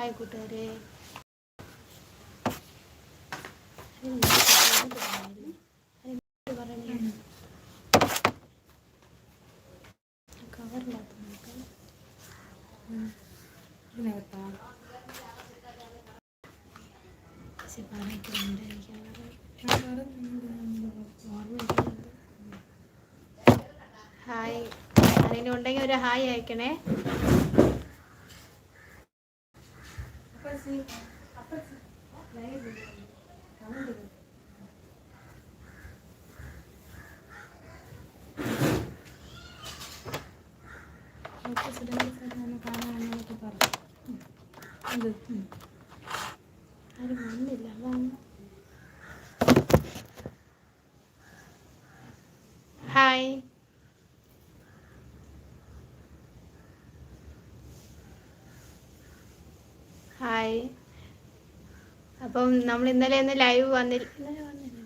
Hi കൂട്ടുകാരെ. കവറിനകത്ത് ഇതിനകത്താ പക്ഷെ പറഞ്ഞിട്ടുണ്ട് ഹായ് അതിനുണ്ടെങ്കിൽ ഒരു ഹായ് അയക്കണേ. വന്നില്ല ഹായ്. ഹായ്. അപ്പം നമ്മൾ ഇന്നലെ ഒന്ന് ലൈവ് വന്നില്ല ഇന്നലെ വന്നില്ല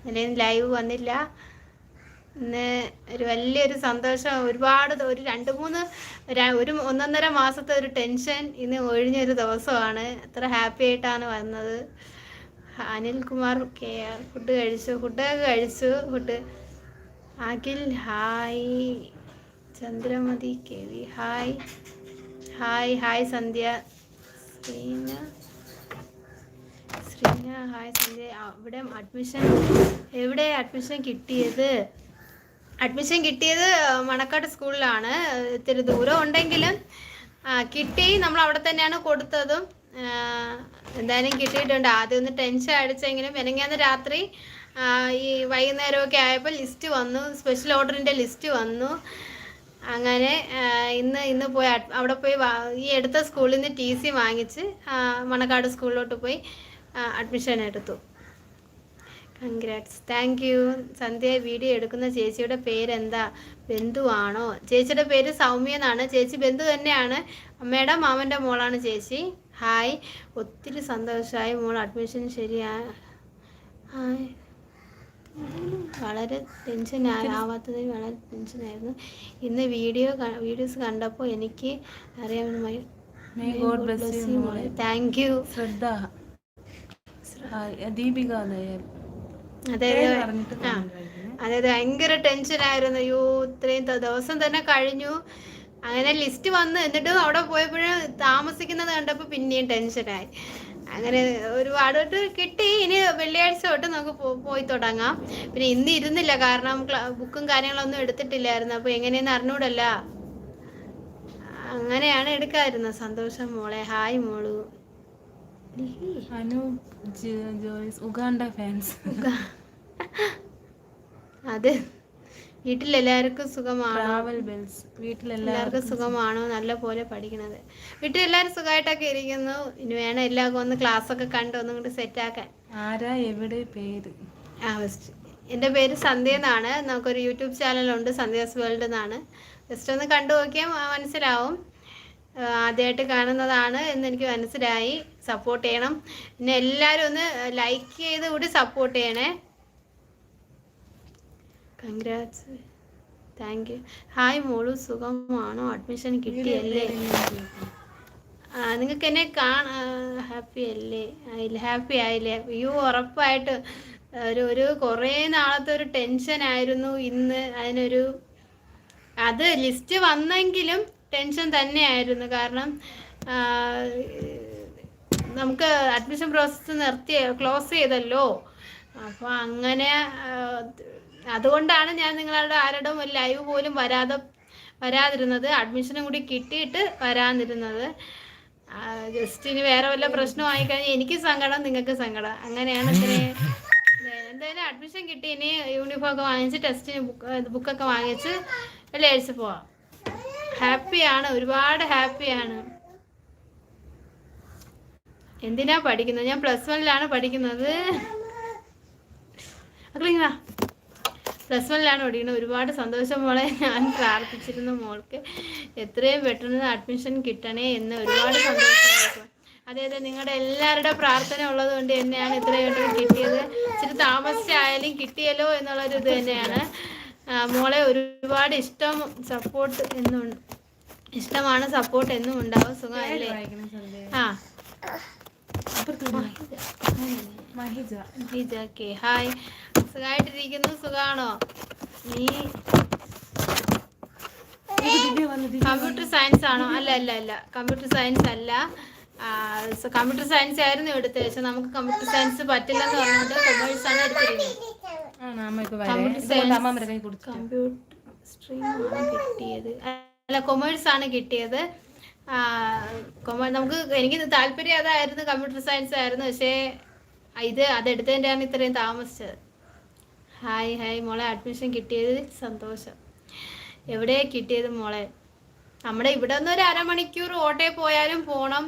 ഇന്നലെ ലൈവ് വന്നില്ല. ഇന്ന് ഒരു വലിയൊരു സന്തോഷം. ഒരുപാട് ഒരു രണ്ട് മൂന്ന് ഒരു ഒന്നൊന്നര മാസത്തെ ഒരു ടെൻഷൻ ഇന്ന് ഒഴിഞ്ഞൊരു ദിവസമാണ്. അത്ര ഹാപ്പി ആയിട്ടാണ് വന്നത്. അനിൽകുമാർ കെ ആർ ഫുഡ് കഴിച്ചു. ഫുഡൊക്കെ കഴിച്ചു. Food. Akhil hi. Chandramathi K V hi. Hi hi Sandhya. Sreena hi Sandhya. അവിടെ അഡ്മിഷൻ എവിടെ അഡ്മിഷൻ കിട്ടിയത്? അഡ്മിഷൻ കിട്ടിയത് മണക്കാട് സ്കൂളിലാണ്. ഇത്തിരി ദൂരം ഉണ്ടെങ്കിലും കിട്ടി. നമ്മൾ അവിടെ തന്നെയാണ് കൊടുത്തതും. എന്തായാലും കിട്ടിയിട്ടുണ്ട്. ആദ്യം ഒന്ന് ടെൻഷൻ അടിച്ചെങ്കിലും മെനങ്ങാന്ന് രാത്രി ഈ വൈകുന്നേരമൊക്കെ ആയപ്പോൾ ലിസ്റ്റ് വന്നു. സ്പെഷ്യൽ ഓർഡറിന്റെ ലിസ്റ്റ് വന്നു. അങ്ങനെ ഇന്ന് ഇന്ന് പോയി അവിടെ പോയി ഈ എടുത്ത സ്കൂളിൽ നിന്ന് ടി സി വാങ്ങിച്ച് മണക്കാട് സ്കൂളിലോട്ട് പോയി അഡ്മിഷൻ എടുത്തു. Congrats thank you Sandhya video എടുക്കുന്ന ചേച്ചിയുടെ പേരെന്താ? ബന്ധു ആണോ? ചേച്ചിയുടെ പേര് സൗമ്യ എന്നാണ്. ചേച്ചി ബന്ധു തന്നെയാണ്. അമ്മയുടെ മാമന്റെ മോളാണ് ചേച്ചി. ഹായ് ഒത്തിരി സന്തോഷമായി മോൾ അഡ്മിഷൻ ശരിയാ ഹായ് വളരെ ടെൻഷൻ ആവാത്തതിൽ വളരെ ടെൻഷനായിരുന്നു ഇന്ന് വീഡിയോ വീഡിയോസ് കണ്ടപ്പോൾ എനിക്ക് അറിയാവുന്ന May God bless you, മോളെ. Thank you Shraddha. Deepika Nair അതെ പേര് അതെ പറഞ്ഞിട്ട് ആ comment അയക്കണേ. അതെ അതെ ഭയങ്കര ടെൻഷനായിരുന്നു അയ്യോ ഇത്രയും ദിവസം തന്നെ കഴിഞ്ഞു. അങ്ങനെ ലിസ്റ്റ് വന്ന് എന്നിട്ട് അവിടെ പോയപ്പോഴും താമസിക്കുന്നത് കണ്ടപ്പോൾ പിന്നെയും ടെൻഷനായി അങ്ങനെ ഒരുപാട് തൊട്ട് കിട്ടി. ഇനി വെള്ളിയാഴ്ച തൊട്ട് നമുക്ക് പോയി തുടങ്ങാം. പിന്നെ ഇന്ന് ഇരുന്നില്ല. കാരണം ബുക്കും കാര്യങ്ങളൊന്നും എടുത്തിട്ടില്ലായിരുന്നു. അപ്പോൾ എങ്ങനെയെന്ന് അറിഞ്ഞൂടല്ല. അങ്ങനെയാണ് എടുക്കാതിരുന്നത് സന്തോഷം മോളെ. ഹായ് മോളു. Anu Jo- Joyce Uganda fans അതെ വീട്ടിലെല്ലാവർക്കും സുഖമാണോ? ട്രാവൽ ബെൽസ് വീട്ടിലെല്ലാവർക്കും സുഖമാണോ? നല്ല പോലെ പഠിക്കണത്. വീട്ടിൽ എല്ലാവരും സുഖമായിട്ടൊക്കെ ഇരിക്കുന്നു. ഇനി വേണം എല്ലാവർക്കും ഒന്ന് ക്ലാസ് ഒക്കെ കണ്ട് ഒന്നും കൂടി സെറ്റാക്കാൻ. ആരാ എവിടെ പേര്? ആ എന്റെ പേര് സന്ധ്യ എന്നാണ്. നമുക്കൊരു യൂട്യൂബ് ചാനൽ ഉണ്ട് സന്ധ്യാസ് വേൾഡ് എന്നാണ്. ജസ്റ്റ് ഒന്ന് കണ്ടു നോക്കിയാൽ മനസ്സിലാവും. ആദ്യമായിട്ട് കാണുന്നതാണ് എന്ന് എനിക്ക് മനസ്സിലായി. സപ്പോർട്ട് ചെയ്യണം. പിന്നെ എല്ലാവരും ഒന്ന് ലൈക്ക് ചെയ്ത് കൂടി സപ്പോർട്ട് ചെയ്യണേ. കൺഗ്രാറ്റ്സ് താങ്ക് യു ഹായ് മോളു. സുഖമാണോ? അഡ്മിഷൻ കിട്ടിയല്ലേ? നിങ്ങൾക്ക് എന്നെ കാണാ ഹാപ്പി അല്ലേ? ആയില്ല ഹാപ്പി ആയില്ലേ? അയ്യോ ഉറപ്പായിട്ട്. ഒരു ഒരു കുറേ നാളത്തെ ഒരു ടെൻഷൻ ആയിരുന്നു ഇന്ന്. അതിനൊരു അത് ലിസ്റ്റ് വന്നെങ്കിലും ടെൻഷൻ തന്നെയായിരുന്നു. കാരണം നമുക്ക് അഡ്മിഷൻ പ്രോസസ്സ് നിർത്തി ക്ലോസ് ചെയ്തല്ലോ. അപ്പോൾ അങ്ങനെ അതുകൊണ്ടാണ് ഞാൻ നിങ്ങളുടെ ആരുടെ ലൈവ് പോലും വരാതെ വരാതിരുന്നത്. അഡ്മിഷനും കൂടി കിട്ടിയിട്ട് വരാതിരുന്നത്. ജസ്റ്റ് ഇനി വേറെ വല്ല പ്രശ്നമായി കഴിഞ്ഞാൽ എനിക്ക് സങ്കടം നിങ്ങൾക്ക് സങ്കടം. അങ്ങനെയാണ് ഇത്രയും എന്തായാലും അഡ്മിഷൻ കിട്ടി. ഇനി യൂണിഫോം ഒക്കെ വാങ്ങിച്ച് ടെസ്റ്റിന് ബുക്ക് ബുക്കൊക്കെ വാങ്ങിച്ച് വെള്ളിയാഴ്ച പോവാം. ഹാപ്പിയാണ് ഒരുപാട് ഹാപ്പിയാണ് എന്തിനാ പഠിക്കുന്നത്? ഞാൻ പ്ലസ് വണ്ണിലാണ് പഠിക്കുന്നത്. പ്ലസ് വണ്ണിലാണ് പഠിക്കുന്നത്. ഒരുപാട് സന്തോഷം മോളെ. ഞാൻ പ്രാർത്ഥിച്ചിരുന്നു മോൾക്ക്. എത്രയും പെട്ടെന്ന് അഡ്മിഷൻ കിട്ടണേ എന്ന് ഒരുപാട് സന്തോഷമായിരുന്നു അതെ അതെ നിങ്ങളുടെ എല്ലാവരുടെ പ്രാർത്ഥന ഉള്ളത് കൊണ്ട് തന്നെയാണ് ഇത്രയും കിട്ടിയത്. ഇച്ചിരി താമസിച്ചായാലും കിട്ടിയല്ലോ എന്നുള്ളൊരു ഇത് തന്നെയാണ്. മോളെ ഒരുപാട് ഇഷ്ടം സപ്പോർട്ട് എന്നും ഇഷ്ടമാണ് സപ്പോർട്ട് എന്നും ഉണ്ടാവും. സുഖമല്ലേ ആ. ഹായ്. സുഖമായിട്ടിരിക്കുന്നു? സുഖാണോ? നീ? കമ്പ്യൂട്ടർ സയൻസ് ആണോ? അല്ല അല്ല അല്ല. കമ്പ്യൂട്ടർ സയൻസ് അല്ല. കമ്പ്യൂട്ടർ സയൻസ് ആയിരുന്നു എടുത്തത്. പക്ഷെ നമുക്ക് കമ്പ്യൂട്ടർ സയൻസ് പറ്റില്ലെന്ന് പറഞ്ഞുകൊണ്ട് കൊമേഴ്സ് ആണ് എടുത്തിരുന്നത് കമ്പ്യൂട്ടർ സ്ട്രീം ആണ് കിട്ടിയത്. അല്ല കൊമേഴ്സ് ആണ് കിട്ടിയത്. നമുക്ക് എനിക്ക് താല്പര്യം അതായിരുന്നു കമ്പ്യൂട്ടർ സയൻസ് ആയിരുന്നു. പക്ഷേ ഇത് അതെടുത്തതിന്റെയാണ് ഇത്രയും താമസിച്ചത്. ഹായ് ഹായ് മോളെ അഡ്മിഷൻ കിട്ടിയത് സന്തോഷം. എവിടെ കിട്ടിയത് മോളെ? നമ്മുടെ ഇവിടെ നിന്ന് ഒരു അരമണിക്കൂർ ഓട്ടേ പോയാലും പോകണം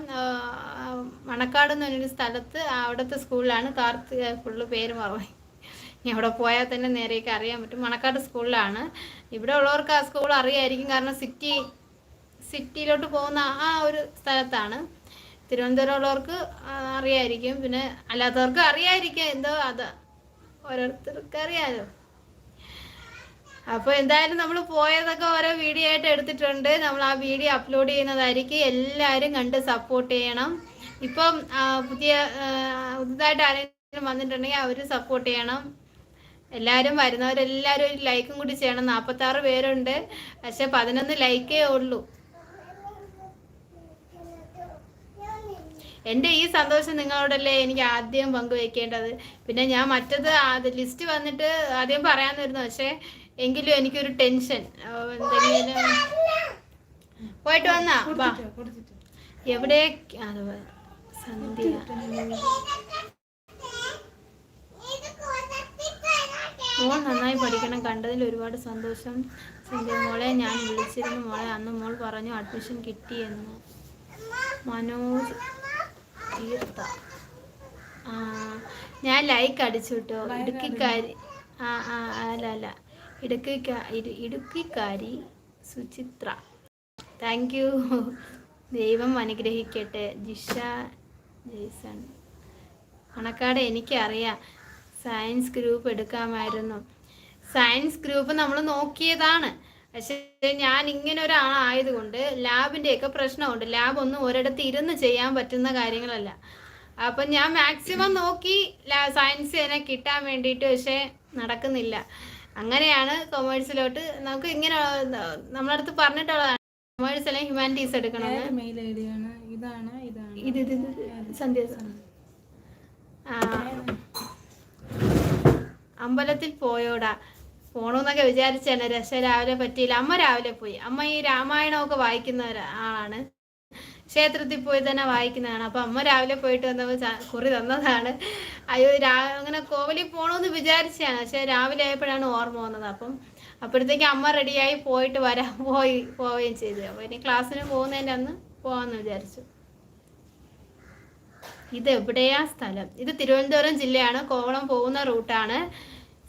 മണക്കാട് എന്ന് പറഞ്ഞൊരു സ്ഥലത്ത് അവിടുത്തെ സ്കൂളിലാണ് കാർത്തിക ഫുള്ള് പേര് മറന്നു. അവിടെ പോയാൽ തന്നെ നേരെയൊക്കെ അറിയാൻ പറ്റും. മണക്കാട് സ്കൂളിലാണ്. ഇവിടെ ഉള്ളവർക്ക് ആ സ്കൂൾ അറിയായിരിക്കും. കാരണം സിറ്റി സിറ്റിയിലോട്ട് പോകുന്ന ആ ഒരു സ്ഥലത്താണ്. തിരുവനന്തപുരം ഉള്ളവർക്ക് അറിയായിരിക്കും. പിന്നെ അല്ലാത്തവർക്ക് അറിയായിരിക്കും. എന്തോ അത് ഓരോരുത്തർക്ക് അറിയാലോ. അപ്പോൾ എന്തായാലും നമ്മൾ പോയതൊക്കെ ഓരോ വീഡിയോ ആയിട്ട് എടുത്തിട്ടുണ്ട്. നമ്മൾ ആ വീഡിയോ അപ്ലോഡ് ചെയ്യുന്നതായിരിക്കും. എല്ലാവരും കണ്ട് സപ്പോർട്ട് ചെയ്യണം. ഇപ്പം പുതിയ പുതുതായിട്ട് ആരെങ്കിലും വന്നിട്ടുണ്ടെങ്കിൽ അവർ സപ്പോർട്ട് ചെയ്യണം. എല്ലാവരും വരുന്നവരെല്ലാവരും ഒരു ലൈക്കും കൂടി ചെയ്യണം. നാൽപ്പത്താറ് പേരുണ്ട്. പക്ഷെ പതിനൊന്ന് ലൈക്കേ ഉള്ളൂ. എന്റെ ഈ സന്തോഷം നിങ്ങളോടല്ലേ എനിക്ക് ആദ്യം പങ്കുവെക്കേണ്ടത്. പിന്നെ ഞാൻ മറ്റത് അത് ലിസ്റ്റ് വന്നിട്ട് ആദ്യം പറയാമെന്നിരുന്നു പക്ഷേ എങ്കിലും എനിക്കൊരു ടെൻഷൻ. എന്തെങ്കിലും പോയിട്ട് വന്നാ? എവിടെ സന്ധ്യ. മോൾ നന്നായി പഠിക്കണം. കണ്ടതിൽ ഒരുപാട് സന്തോഷം. സിന്ധു മോളെ ഞാൻ വിളിച്ചിരുന്നു മോളെ. അന്ന് മോൾ പറഞ്ഞു അഡ്മിഷൻ കിട്ടിയെന്ന് മനോജ് തീർത്ത. ആ ഞാൻ ലൈക്ക് അടിച്ചു കേട്ടോ ഇടുക്കിക്കാരി ആ ആ അല്ല അല്ല. ഇടുക്കിക്കാ ഇടു ഇടുക്കിക്കാരി സുചിത്ര. താങ്ക് യു ദൈവം അനുഗ്രഹിക്കട്ടെ. ജിഷ ജെയ്സൺ. പണക്കാട് എനിക്കറിയാം. സയൻസ് ഗ്രൂപ്പ് എടുക്കാമായിരുന്നു. സയൻസ് ഗ്രൂപ്പ് നമ്മൾ നോക്കിയതാണ്. പക്ഷേ ഞാൻ ഇങ്ങനെ ഒരാളായതുകൊണ്ട് ലാബിന്റെയൊക്കെ പ്രശ്നമുണ്ട്. ലാബ് ഒന്നും ഒരിടത്ത് ഇരുന്ന് ചെയ്യാൻ പറ്റുന്ന കാര്യങ്ങളല്ല. അപ്പം ഞാൻ മാക്സിമം നോക്കി സയൻസ് തന്നെ കിട്ടാൻ വേണ്ടിയിട്ട് പക്ഷേ നടക്കുന്നില്ല. അങ്ങനെയാണ് കൊമേഴ്സിലോട്ട് നമുക്ക് ഇങ്ങനെ നമ്മളടുത്ത് പറഞ്ഞിട്ടുള്ളതാണ്. കൊമേഴ്സ് അല്ലെങ്കിൽ ഹ്യൂമാനിറ്റീസ് ആണ് ഇതാണ് ഇതാണ്. ഇത് ഇത് ഇത്. സന്ധ്യ ആ. അമ്പലത്തിൽ പോയോടാ. പോണോന്നൊക്കെ വിചാരിച്ചാണ് രക്ഷ രാവിലെ പറ്റിയില്ല. അമ്മ രാവിലെ പോയി. അമ്മ ഈ രാമായണമൊക്കെ വായിക്കുന്ന ആളാണ്. ക്ഷേത്രത്തിൽ പോയി തന്നെ വായിക്കുന്നതാണ്. അപ്പം അമ്മ രാവിലെ പോയിട്ട് വന്നപ്പോൾ കുറി തന്നതാണ്. അയ്യോ രാ അങ്ങനെ കോവിലിൽ പോകണമെന്ന് വിചാരിച്ചാണ് പക്ഷെ രാവിലെ ആയപ്പോഴാണ് ഓർമ്മ വന്നത്. അപ്പം അപ്പോഴത്തേക്ക് അമ്മ റെഡിയായി പോയിട്ട് വരാൻ പോയി പോവുകയും ചെയ്തു. അപ്പോൾ ഇനി ക്ലാസ്സിന് പോകുന്നതിന്റെ അന്ന് പോകാമെന്ന് വിചാരിച്ചു. ഇത് എവിടെയാ സ്ഥലം? ഇത് തിരുവനന്തപുരം ജില്ലയാണ്. കോവളം പോകുന്ന റൂട്ടാണ്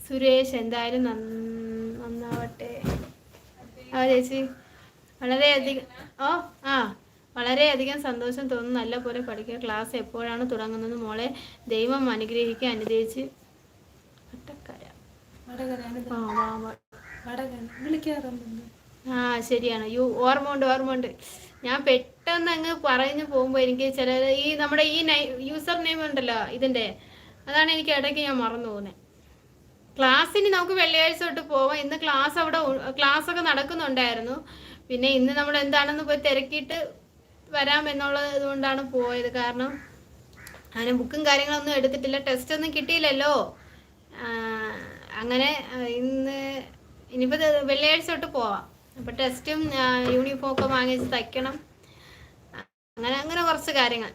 സുരേഷ് എന്തായാലും നന്നാവട്ടെ. ആ ചേച്ചി. വളരെയധികം ഓ ആ. വളരെയധികം സന്തോഷം തോന്നുന്നു. നല്ല പോലെ പഠിക്കുക. ക്ലാസ് എപ്പോഴാണ് തുടങ്ങുന്നത് മോളെ? ദൈവം അനുഗ്രഹിക്കുക അനുഗ്രഹിച്ച്. വട്ടക്കര. ആ ശരിയാണ്. യു ഓർമ്മ ഉണ്ട് ഓർമ്മ ഉണ്ട് ഞാൻ പെട്ടെന്ന് അങ്ങ് പറഞ്ഞു പോകുമ്പോൾ എനിക്ക് ചില ഈ നമ്മുടെ ഈ യൂസർ നെയിം ഉണ്ടല്ലോ ഇതിന്റെ. അതാണ് എനിക്ക് ഇടയ്ക്ക് ഞാൻ മറന്നു പോകുന്നത് ക്ലാസ്സിന് നമുക്ക് വെള്ളിയാഴ്ച തൊട്ട് പോവാം. ഇന്ന് ക്ലാസ് അവിടെ ക്ലാസ് ഒക്കെ നടക്കുന്നുണ്ടായിരുന്നു. പിന്നെ ഇന്ന് നമ്മൾ എന്താണെന്ന് പോയി തിരക്കിയിട്ട് വരാം എന്നുള്ളത് കൊണ്ടാണ് പോയത്. കാരണം അങ്ങനെ ബുക്കും കാര്യങ്ങളൊന്നും എടുത്തിട്ടില്ല. ടെസ്റ്റ് ഒന്നും കിട്ടിയില്ലല്ലോ. അങ്ങനെ ഇന്ന് ഇനിയിപ്പോൾ ഇത് വെള്ളിയാഴ്ച തൊട്ട് പോവാം. അപ്പോൾ ടെസ്റ്റും യൂണിഫോം ഒക്കെ വാങ്ങിച്ച് തയ്ക്കണം. അങ്ങനെ അങ്ങനെ കുറച്ച് കാര്യങ്ങൾ.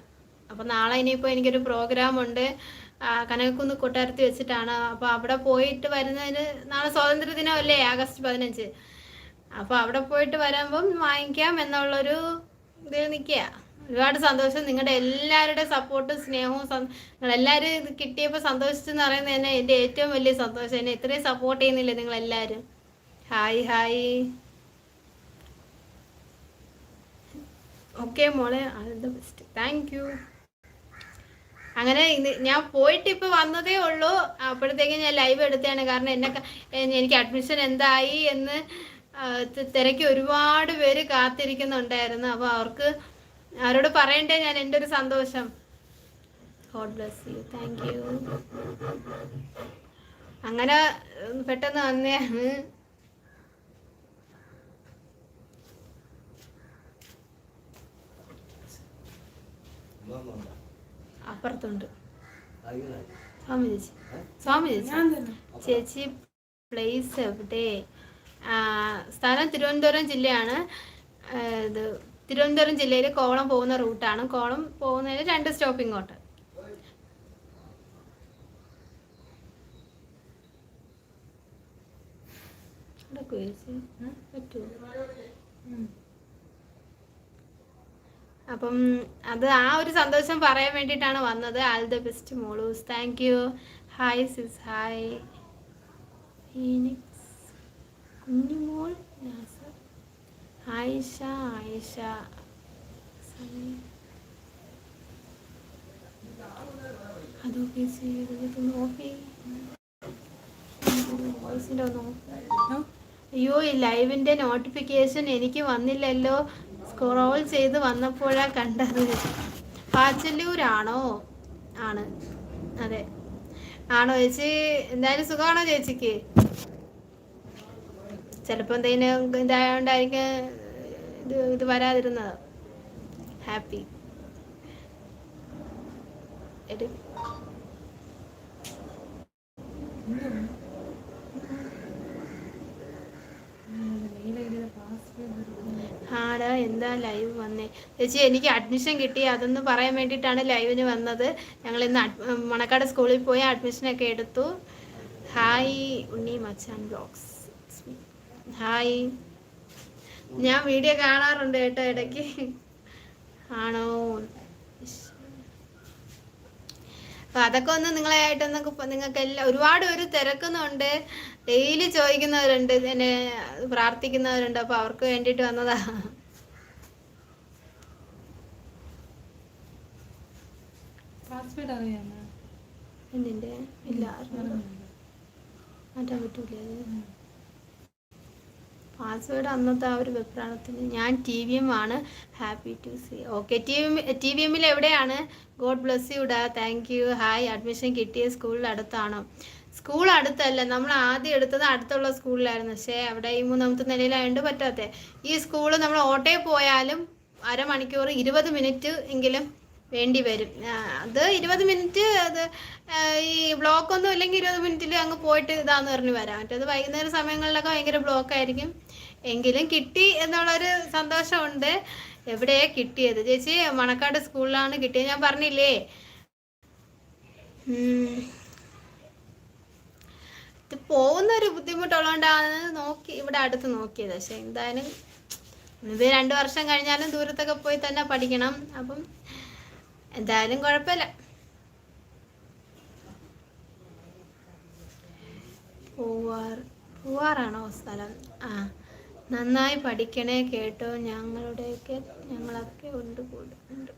അപ്പോൾ നാളെ ഇനിയിപ്പോൾ എനിക്കൊരു പ്രോഗ്രാം ഉണ്ട് കനകക്കുന്ന് കൊട്ടാരത്തിൽ വെച്ചിട്ടാണ്. അപ്പോൾ അവിടെ പോയിട്ട് വരുന്നതിന് നാളെ സ്വാതന്ത്ര്യ ദിനമല്ലേ ആഗസ്റ്റ് പതിനഞ്ച്. അപ്പോൾ അവിടെ പോയിട്ട് വരുമ്പം വാങ്ങിക്കാം എന്നുള്ളൊരു ഇതിൽ നിൽക്കുക. ഒരുപാട് സന്തോഷം. നിങ്ങളുടെ എല്ലാവരുടെ സപ്പോർട്ടും സ്നേഹവും നിങ്ങളെല്ലാവരും ഇത് കിട്ടിയപ്പോൾ സന്തോഷിച്ചെന്ന് പറയുന്നത് തന്നെ എന്റെ ഏറ്റവും വലിയ സന്തോഷം. എന്നെ ഇത്രയും സപ്പോർട്ട് ചെയ്യുന്നില്ലേ നിങ്ങളെല്ലാവരും? Hi hi. ഓക്കെ മോളെ all the best thank you അങ്ങനെ ഞാൻ പോയിട്ട് ഇപ്പൊ വന്നതേ ഉള്ളൂ. അപ്പോഴത്തേക്കും ഞാൻ ലൈവ് എടുത്തതാണ്. കാരണം എന്നെ എനിക്ക് അഡ്മിഷൻ എന്തായി എന്ന് തിരക്കി ഒരുപാട് പേര് കാത്തിരിക്കുന്നുണ്ടായിരുന്നു. അപ്പോൾ അവർക്ക് അവരോട് പറയണ്ടേ ഞാൻ എന്റെ ഒരു സന്തോഷം. God bless you thank you അങ്ങനെ പെട്ടെന്ന് വന്നെയാണ് അപ്പുറത്തുണ്ട്. സ്വാമി ചേച്ചി. സ്വാമി ചേച്ചി. ചേച്ചി പ്ലേസ് എവിടെ? ആ, സ്ഥലം തിരുവനന്തപുരം ജില്ലയാണ്. ഇത് തിരുവനന്തപുരം ജില്ലയിൽ കോളം പോകുന്ന റൂട്ടാണ് കോളം പോകുന്നതിന് രണ്ട് സ്റ്റോപ്പ് ഇങ്ങോട്ട്? പറ്റുമോ? അപ്പം അത് ആ ഒരു സന്തോഷം പറയാൻ വേണ്ടിയിട്ടാണ് വന്നത്. All the best മോളൂസ് thank you hi sis hi കുഞ്ഞുമോൾ ആയിഷ ആയിഷ അയ്യോ ഈ ലൈവിന്റെ നോട്ടിഫിക്കേഷൻ എനിക്ക് വന്നില്ലല്ലോ. സ്ക്രോൾ ചെയ്ത് വന്നപ്പോഴാ കണ്ടത് പാച്ചല്ലൂരാണോ ആണ് അതെ ആണോ ചേച്ചി എന്തായാലും സുഖമാണോ ചേച്ചിക്ക് ചിലപ്പോൾ എന്തെങ്കിലും ഇതായോണ്ടായിരിക്കും ഇത് ഇത് വരാതിരുന്നത് ഹാപ്പി എടി പാസ്വേഡ് ആടാ എന്താ ലൈവ് വന്നേ? ചേച്ചി എനിക്ക് അഡ്മിഷൻ കിട്ടി. അതൊന്ന് പറയാൻ വേണ്ടിയിട്ടാണ് ലൈവിന് വന്നത്. ഞങ്ങൾ ഇന്ന് മണക്കാട് സ്കൂളിൽ പോയി അഡ്മിഷനൊക്കെ എടുത്തു. ഹായ് ഉണ്ണി മച്ചാൻ ബ്ലോഗ്സ് ഹായ് ഞാൻ വീഡിയോ കാണാറുണ്ട് കേട്ടോ ഇടയ്ക്ക്. ആണോ? അപ്പൊ അതൊക്കെ ഒന്ന് നിങ്ങളായിട്ടൊന്നൊക്കെ നിങ്ങൾക്ക് എല്ലാം ഒരുപാട് പേര് തിരക്കുന്നുണ്ട്. ഡെയിലി ചോദിക്കുന്നവരുണ്ട്. എന്നെ പ്രാർത്ഥിക്കുന്നവരുണ്ട്. അപ്പൊ അവർക്ക് വേണ്ടിയിട്ട് വന്നതാ. പാസ്വേഡ് അറിയാമോ? എന്തിന്റെ ഇല്ല. മാറ്റാൻ പറ്റൂലേ. പാസ്വേഡ് അന്നത്തെ ആ ഒരു വെപ്രാണത്തിന് ഞാൻ ടി വി എം ആണ് happy to see okay T V T V എമ്മിൽ എവിടെയാണ്? ഗോഡ് ബ്ലെസ് യു ഡാ. താങ്ക് യു ഹായ് അഡ്മിഷൻ കിട്ടിയ സ്കൂളിൽ അടുത്താണോ? സ്കൂൾ അടുത്തല്ല. നമ്മൾ ആദ്യം എടുത്തത് അടുത്തുള്ള സ്കൂളിലായിരുന്നു പക്ഷേ അവിടെ ഈ മൂന്നാമത്തെ നിലയിലായതുകൊണ്ട് പറ്റാത്ത. ഈ സ്കൂൾ നമ്മൾ ഓട്ടോയിൽ പോയാലും അരമണിക്കൂർ ഇരുപത് മിനിറ്റ് എങ്കിലും വേണ്ടി വരും. അത് ഇരുപത് മിനിറ്റ് അത് ഈ ബ്ലോക്ക് ഒന്നും ഇല്ലെങ്കിൽ ഇരുപത് മിനിറ്റിൽ അങ്ങ് പോയിട്ട് ഇതാന്ന് പറഞ്ഞ് വരാം. മറ്റേത് വൈകുന്നേര സമയങ്ങളിലൊക്കെ ഭയങ്കര ബ്ലോക്ക് ആയിരിക്കും. എങ്കിലും കിട്ടി എന്നുള്ളൊരു സന്തോഷമുണ്ട്. എവിടെയാ കിട്ടിയത്? ചേച്ചി മണക്കാട് സ്കൂളിലാണ് കിട്ടിയത്. ഞാൻ പറഞ്ഞില്ലേ? ഇത് പോകുന്ന ഒരു ബുദ്ധിമുട്ടുള്ളതുകൊണ്ടാണ് നോക്കി ഇവിടെ അടുത്ത് നോക്കിയത്. പക്ഷെ എന്തായാലും ഇത് രണ്ട് വർഷം കഴിഞ്ഞാലും ദൂരത്തൊക്കെ പോയി തന്നെ പഠിക്കണം. അപ്പം എന്തായാലും കുഴപ്പമില്ല. പൂവാർ പൂവാറാണോ സ്ഥലം? ആ. നന്നായി പഠിക്കണേ കേട്ടോ. ഞങ്ങളുടെയൊക്കെ ഞങ്ങളൊക്കെ ഉണ്ട് കൂടെ ഉണ്ട്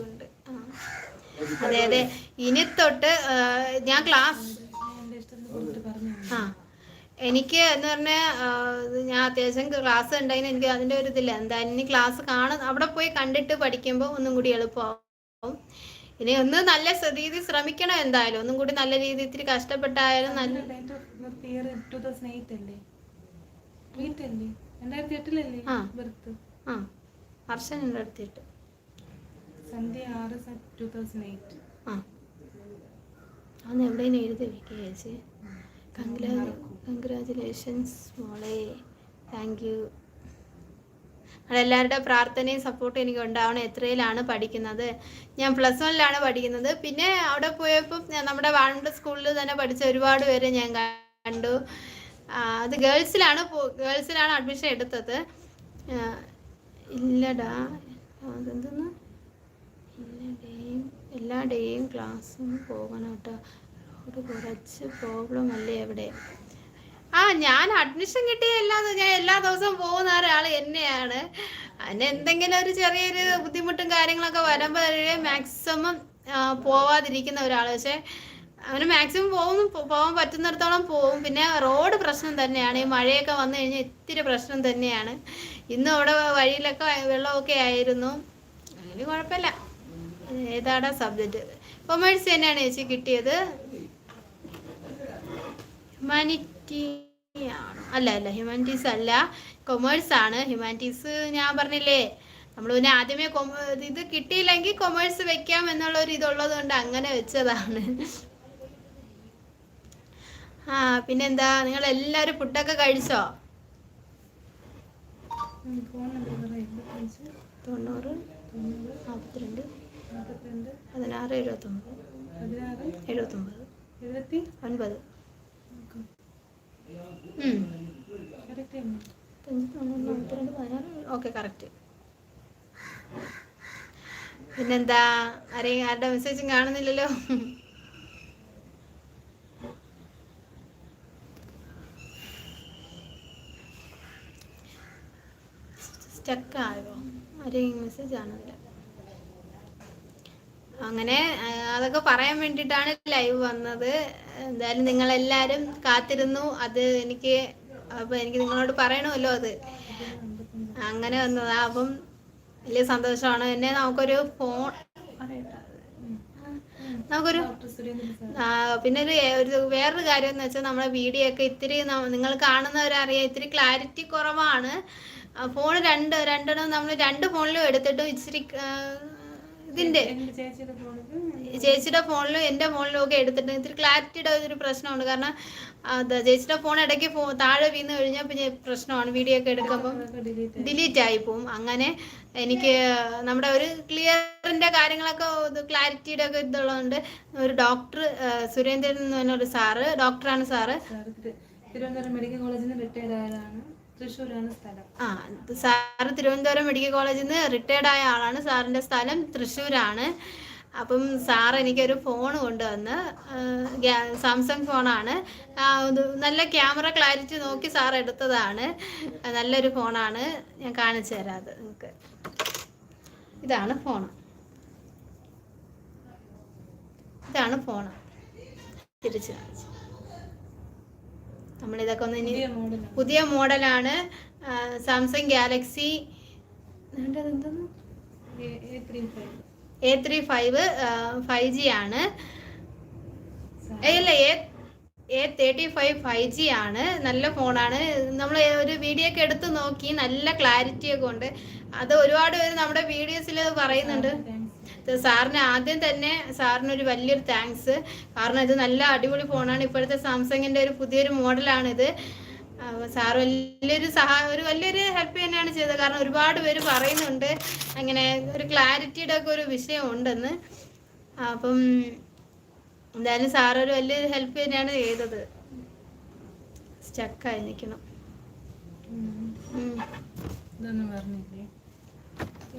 ഉണ്ട്. ആ. അതെ അതെ ഇനി തൊട്ട് ഞാൻ ക്ലാസ് ആ. എനിക്ക് എന്ന് പറഞ്ഞാൽ ഞാൻ അത്യാവശ്യം ക്ലാസ് ഉണ്ടായി എനിക്ക് അതിന്റെ ഒരു ഇതില്ല. എന്തായാലും ഇനി ക്ലാസ് കാണും അവിടെ പോയി കണ്ടിട്ട് പഠിക്കുമ്പോൾ ഒന്നും കൂടി എളുപ്പമാകും ഇനി ഒന്ന് നല്ല രീതിയിൽ രീതി ശ്രമിക്കണം എന്തായാലും. ഒന്നും കൂടി നല്ല രീതിയിൽ ഇത്തിരി കഷ്ടപ്പെട്ടായാലും നല്ല date of year two thousand eight അല്ലേ എയ്റ്റ് അല്ലേ രണ്ടായിരത്തി എട്ടിലല്ലേ ആ. ബർത്ത് ആ. വർഷം എന്റെ അടുത്തിട്ട് സന്ധ്യ ആറ് ടൂ തൗസൻഡ് എയ്റ്റ് ആ. അന്ന് എവിടെയും എഴുതി വെക്കുക ചേച്ചി കൺഗ്രാ കൺഗ്രാജുലേഷൻസ് മോളെ. താങ്ക് യു എല്ലാവരുടെ പ്രാർത്ഥനയും സപ്പോർട്ടും എനിക്ക് ഉണ്ടാവണം എത്രയിലാണ് പഠിക്കുന്നത്? ഞാൻ പ്ലസ് വണ്ണിലാണ് പഠിക്കുന്നത്. പിന്നെ അവിടെ പോയപ്പോൾ നമ്മുടെ വാഴമുണ്ട സ്കൂളിൽ തന്നെ പഠിച്ച ഒരുപാട് പേരെ ഞാൻ കണ്ടു. അത് ഗേൾസിലാണ് ഗേൾസിലാണ് അഡ്മിഷൻ എടുത്തത്. ഇല്ലടാ അതെന്തെന്ന്? എല്ലാ ഡേയും എല്ലാ ഡേയും ക്ലാസ്സിന് പോകണം കേട്ടോ റോഡ് കുറച്ച് പ്രോബ്ലം അല്ലേ അവിടെ? ആ ഞാൻ അഡ്മിഷൻ കിട്ടിയ എല്ലാ ഞാൻ എല്ലാ ദിവസവും പോകുന്ന ഒരാൾ എന്നെയാണ്. അതിന് എന്തെങ്കിലും ഒരു ചെറിയൊരു ബുദ്ധിമുട്ടും കാര്യങ്ങളൊക്കെ വരുമ്പോൾ മാക്സിമം പോവാതിരിക്കുന്ന ഒരാൾ പക്ഷേ അവന് മാക്സിമം പോകും പോകാൻ പറ്റുന്നിടത്തോളം പോകും പിന്നെ റോഡ് പ്രശ്നം തന്നെയാണ്. ഈ മഴയൊക്കെ വന്നു കഴിഞ്ഞാൽ ഇത്തിരി പ്രശ്നം തന്നെയാണ്. ഇന്നും അവിടെ വഴിയിലൊക്കെ വെള്ളമൊക്കെ ആയിരുന്നു. അങ്ങനെ കുഴപ്പമില്ല. ഏതാടാ സബ്ജക്റ്റ് കൊമേഴ്സ് തന്നെയാണ് ചേച്ചി കിട്ടിയത്. ഹ്യൂമാനിറ്റി ആണോ? അല്ല അല്ല ഹ്യൂമാനിറ്റീസ് അല്ല. കൊമേഴ്സ് ആണ്. ഹ്യൂമാനിറ്റീസ് ഞാൻ പറഞ്ഞില്ലേ നമ്മൾ പിന്നെ ആദ്യമേ ഇത് കിട്ടിയില്ലെങ്കിൽ കൊമേഴ്സ് വെക്കാം എന്നുള്ള ഒരു ഇതുള്ളത് കൊണ്ട് അങ്ങനെ വെച്ചതാണ്. ആ പിന്നെന്താ? നിങ്ങൾ എല്ലാരും ഫുഡൊക്കെ കഴിച്ചോ? തൊണ്ണൂറ് നാൽപ്പത്തിരണ്ട് പതിനാറ് എഴുപത്തൊമ്പത്. എഴുപത്തൊമ്പത്. എഴുപത്തി ഒൻപത് നാൽപ്പത്തിരണ്ട് പതിനാറ് ഓക്കെ കറക്റ്റ്. പിന്നെന്താ? ആരെയും ആരുടെ മെസ്സേജും കാണുന്നില്ലല്ലോ? സ്റ്റക്കായോ? ആരെയും മെസ്സേജ് കാണുന്നില്ല അങ്ങനെ അതൊക്കെ പറയാൻ വേണ്ടിയിട്ടാണ് ലൈവ് വന്നത്. എന്തായാലും നിങ്ങളെല്ലാവരും കാത്തിരുന്നു. അത് എനിക്ക് അപ്പം എനിക്ക് നിങ്ങളോട് പറയണമല്ലോ അത്. അങ്ങനെ വന്നതാ. അപ്പം വലിയ സന്തോഷമാണ്. എന്നെ നമുക്കൊരു ഫോൺ നമുക്കൊരു പിന്നെ ഒരു ഒരു വേറൊരു കാര്യം എന്ന് വെച്ചാൽ നമ്മുടെ വീഡിയോ ഒക്കെ ഇത്തിരി നിങ്ങൾ കാണുന്നവരറിയാം ഇത്തിരി ക്ലാരിറ്റി കുറവാണ്. ഫോൺ രണ്ട് രണ്ടെണ്ണം നമ്മൾ രണ്ട് ഫോണിലും എടുത്തിട്ടും ഇച്ചിരി ഇതിന്റെ ചേച്ചിയുടെ ഫോണിലും എന്റെ ഫോണിലും ഒക്കെ എടുത്തിട്ട് ഇത്തിരി ക്ലാരിറ്റിയുടെ ഒരു പ്രശ്നമുണ്ട്. കാരണം അത് ചേച്ചിയുടെ ഫോൺ ഇടയ്ക്ക് ഫോ താഴെ വീണ് കഴിഞ്ഞാൽ പിന്നെ പ്രശ്നമാണ്. വീഡിയോ ഒക്കെ എടുക്കുമ്പോൾ ഡിലീറ്റ് ആയി. പോവും. അങ്ങനെ എനിക്ക് നമ്മുടെ ഒരു ക്ലിയറിന്റെ കാര്യങ്ങളൊക്കെ ക്ലാരിറ്റിയുടെ ഒക്കെ ഇതുള്ളതുകൊണ്ട് ഒരു ഡോക്ടർ സുരേന്ദ്രൻ എന്ന് പറഞ്ഞ ഒരു സാറ്. ഡോക്ടറാണ് സാറ് തിരുവനന്തപുരം മെഡിക്കൽ കോളേജിൽ നിന്ന് റിട്ടയർഡ് ആയതാണ്. ആ സാറ് തിരുവനന്തപുരം മെഡിക്കൽ കോളേജിൽ നിന്ന് റിട്ടയർഡ് ആയ ആളാണ്. സാറിന്റെ സ്ഥലം തൃശ്ശൂരാണ്. അപ്പം സാർ എനിക്കൊരു ഫോൺ കൊണ്ടുവന്ന് സാംസങ് ഫോണാണ് നല്ല ക്യാമറ ക്ലാരിറ്റി നോക്കി സാർ എടുത്തതാണ്. നല്ലൊരു ഫോണാണ് ഞാൻ കാണിച്ചു തരാം അത് നിങ്ങൾക്ക് ഇതാണ് ഫോൺ ഇതാണ് ഫോൺ തിരിച്ചു കാണിച്ചു. നമ്മളിതൊക്കെ ഒന്ന് ഇനി പുതിയ മോഡലാണ്. Samsung Galaxy A three five five G ആണ്. അല്ല A A thirty five five G ആണ്. നല്ല ഫോണാണ്. നമ്മൾ ഒരു വീഡിയോ ഒക്കെ എടുത്ത് നോക്കി നല്ല ക്ലാരിറ്റി ഒക്കെ ഉണ്ട്. അത് ഒരുപാട് പേര് നമ്മുടെ വീഡിയോസിൽ പറയുന്നുണ്ട്. സാറിന് ആദ്യം തന്നെ സാറിന് ഒരു വലിയൊരു താങ്ക്സ്. കാരണം ഇത് നല്ല അടിപൊളി ഫോണാണ്. ഇപ്പോഴത്തെ സാംസങ്ങിന്റെ ഒരു പുതിയൊരു മോഡലാണിത്. സാർ വലിയൊരു സഹായ ഒരു വലിയൊരു ഹെൽപ്പ് തന്നെയാണ് ചെയ്തത്. കാരണം ഒരുപാട് പേര് പറയുന്നുണ്ട്. അങ്ങനെ ഒരു ക്ലാരിറ്റിയുടെ ഒക്കെ ഒരു വിഷയം ഉണ്ടെന്ന്. അപ്പം എന്തായാലും സാർ ഒരു വലിയൊരു ഹെൽപ്പ് തന്നെയാണ് ചെയ്തത്. സ്റ്റക്കായി നിൽക്കണം. ഇതൊന്നും പറഞ്ഞില്ലേ?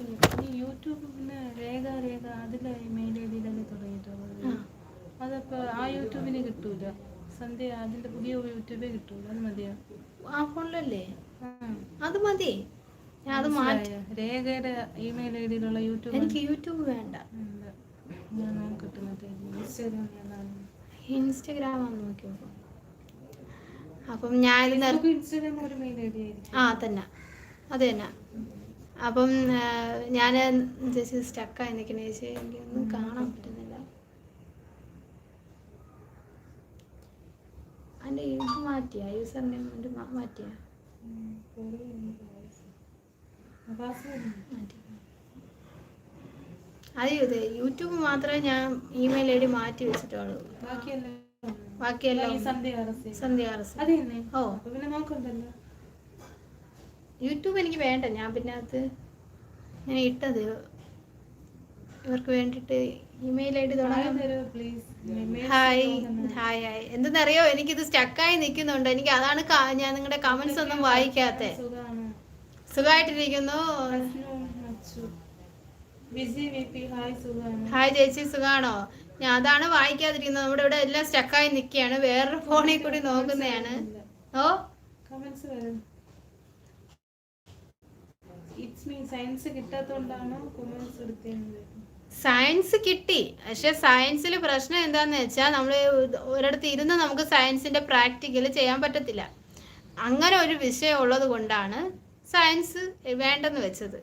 ഈ യൂട്യൂബ് പിന്നെ രേഖ രേഖ അതിലെ മെയിൽ ഐ ഡിയിലല്ലേ തുടങ്ങിയിട്ടുള്ളത് ആ. അതപ്പോ ആ യൂട്യൂബിന് കിട്ടൂല. സന്ധ്യ അതിന്റെ പുതിയ യൂട്യൂബേ കിട്ടൂല. അത് മതിയോ? ആ ഫോണിലല്ലേ? അത് മതി. ഞാൻ അത് മാറ്റി? രേഖയുടെ ഇമെയിൽ ഐ ഡിയിലുള്ള യൂട്യൂബ് എനിക്ക് യൂട്യൂബ് വേണ്ട. ഞാൻ ഇൻസ്റ്റാഗ്രാം ഇൻസ്റ്റഗ്രാം ആണ് അപ്പം ഞാൻ ഇൻസ്റ്റാഗ്രാം ഒരു മെയിൽ ഐ ഡി ആയിരിക്കും. ആ തന്നെ അത് തന്നെ. അപ്പം ഞാൻ ചേച്ചി സ്റ്റക്കായി നിൽക്കണ ചേച്ചി. എനിക്കൊന്നും കാണാൻ പറ്റുന്നില്ല. അതിന്റെ ഇത് മാറ്റിയ? യൂസർ നെയിം മാറ്റിയ? അതെ യൂട്യൂബ് മാത്രമേ ഞാൻ ഇമെയിൽ ഐ ഡി മാറ്റി വെച്ചിട്ടുള്ളൂ. ബാക്കിയെല്ലാം ബാക്കിയെല്ലാം സന്ധ്യ ഓ. പിന്നെ നോക്കണ്ടല്ലോ? യൂട്യൂബ് എനിക്ക് വേണ്ട. ഞാൻ പിന്നെ അത് ഞാൻ ഇട്ടത്. ഇവർക്ക് വേണ്ടിട്ട് email I D hi hi hi എന്തെന്നറിയോ? എനിക്കിത് സ്റ്റക്കായി നിൽക്കുന്നുണ്ട് എനിക്ക് അതാണ് ഞാൻ നിങ്ങളുടെ കമന്റ്സ് ഒന്നും വായിക്കാത്ത. സുഖമായിട്ടിരിക്കുന്നു ഹായ് ചേച്ചി സുഖാണോ? ഞാൻ അതാണ് വായിക്കാതിരിക്കുന്നത്. നമ്മുടെ ഇവിടെ എല്ലാം സ്റ്റക്കായി നിൽക്കുകയാണ് വേറൊരു ഫോണിൽ കൂടി നോക്കുന്നതാണ്. ഓ? കമന്റ്സ് വരും സയൻസ് കിട്ടാത്തോണ്ടാണ് കൊമേഴ്സ് എടുത്തത് സയൻസ് കിട്ടി. പക്ഷെ സയൻസിൽ പ്രശ്നം എന്താന്ന് വെച്ചാൽ നമ്മൾ ഒരിടത്ത് ഇരുന്ന് നമുക്ക് സയൻസിന്റെ പ്രാക്ടിക്കൽ ചെയ്യാൻ പറ്റത്തില്ല. അങ്ങനെ ഒരു വിഷയം ഉള്ളത് കൊണ്ടാണ് സയൻസ് വേണ്ടെന്ന് വെച്ചത്.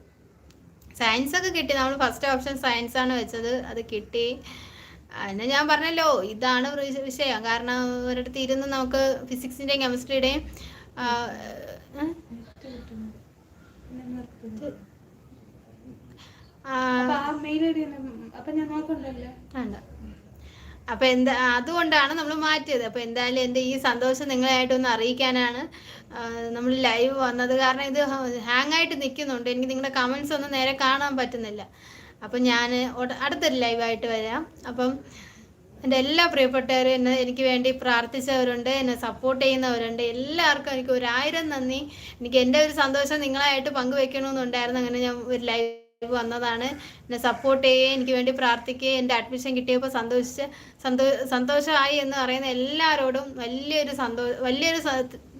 സയൻസ് ഒക്കെ കിട്ടി. നമ്മൾ ഫസ്റ്റ് ഓപ്ഷൻ സയൻസ് ആണ് വെച്ചത്. അത് കിട്ടി. അതിന് ഞാൻ പറഞ്ഞല്ലോ ഇതാണ് വിഷയം. കാരണം ഒരിടത്ത് ഇരുന്ന് നമുക്ക് ഫിസിക്സിന്റെയും കെമിസ്ട്രിയുടെയും നെറ്റ് കിട്ടുന്നു പിന്നെ നിർത്തുന്നു. ആ അപ്പൊ ആ മെയിൽ ഐ ഡി അപ്പൊ ഞാൻ നോക്കണ്ടല്ലോ വേണ്ട. അപ്പൊ എന്താ അതുകൊണ്ടാണ് നമ്മൾ മാറ്റിയത്. അപ്പൊ എന്തായാലും എന്റെ ഈ സന്തോഷം നിങ്ങളായിട്ടൊന്ന് അറിയിക്കാനാണ് നമ്മൾ ലൈവ് വന്നത്. കാരണം ഇത് ഹാങ് ആയിട്ട് നിൽക്കുന്നുണ്ട് എനിക്ക് നിങ്ങളുടെ കമന്റ്സ് ഒന്നും നേരെ കാണാൻ പറ്റുന്നില്ല. അപ്പം ഞാൻ അടുത്തൊരു ലൈവായിട്ട് വരാം. അപ്പം എന്റെ എല്ലാ പ്രിയപ്പെട്ടവരും എന്നെ എനിക്ക് വേണ്ടി പ്രാർത്ഥിച്ചവരുണ്ട് എന്നെ സപ്പോർട്ട് ചെയ്യുന്നവരുണ്ട്. എല്ലാവർക്കും എനിക്ക് ഒരായിരം നന്ദി. എനിക്ക് എന്റെ ഒരു സന്തോഷം നിങ്ങളായിട്ട് പങ്കുവെക്കണമെന്നുണ്ടായിരുന്നു. അങ്ങനെ ഞാൻ ഒരു ലൈവ് വന്നതാണ്. എന്നെ സപ്പോർട്ട് ചെയ്യുകയും എനിക്ക് വേണ്ടി പ്രാർത്ഥിക്കുകയും എന്റെ അഡ്മിഷൻ കിട്ടിയപ്പോൾ സന്തോഷിച്ച് സന്തോ സന്തോഷമായി എന്ന് പറയുന്ന എല്ലാവരോടും വലിയൊരു സന്തോ വലിയൊരു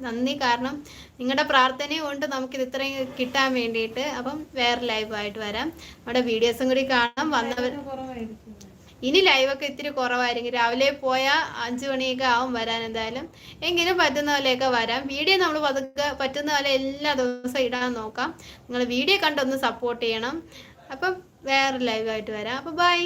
നന്ദി. കാരണം നിങ്ങളുടെ പ്രാർത്ഥനയും കൊണ്ട് നമുക്കിത് ഇത്രയും കിട്ടാൻ വേണ്ടിയിട്ട്. അപ്പം വേറെ ലൈവായിട്ട് വരാം. നമ്മുടെ വീഡിയോസും കൂടി കാണാം. വന്നവർ ഇനി ലൈവൊക്കെ ഇത്തിരി കുറവായിരിക്കും. രാവിലെ പോയാൽ അഞ്ച് മണിയൊക്കെ ആവും വരാൻ എന്തായാലും. എങ്കിലും പറ്റുന്ന പോലെയൊക്കെ വരാം. വീഡിയോ നമ്മൾ പതുക്കെ പറ്റുന്ന പോലെ എല്ലാ ദിവസവും ഇടാൻ നോക്കാം. നിങ്ങൾ വീഡിയോ കണ്ടൊന്ന് സപ്പോർട്ട് ചെയ്യണം. അപ്പം വേറെ ലൈവായിട്ട് വരാം. അപ്പം ബൈ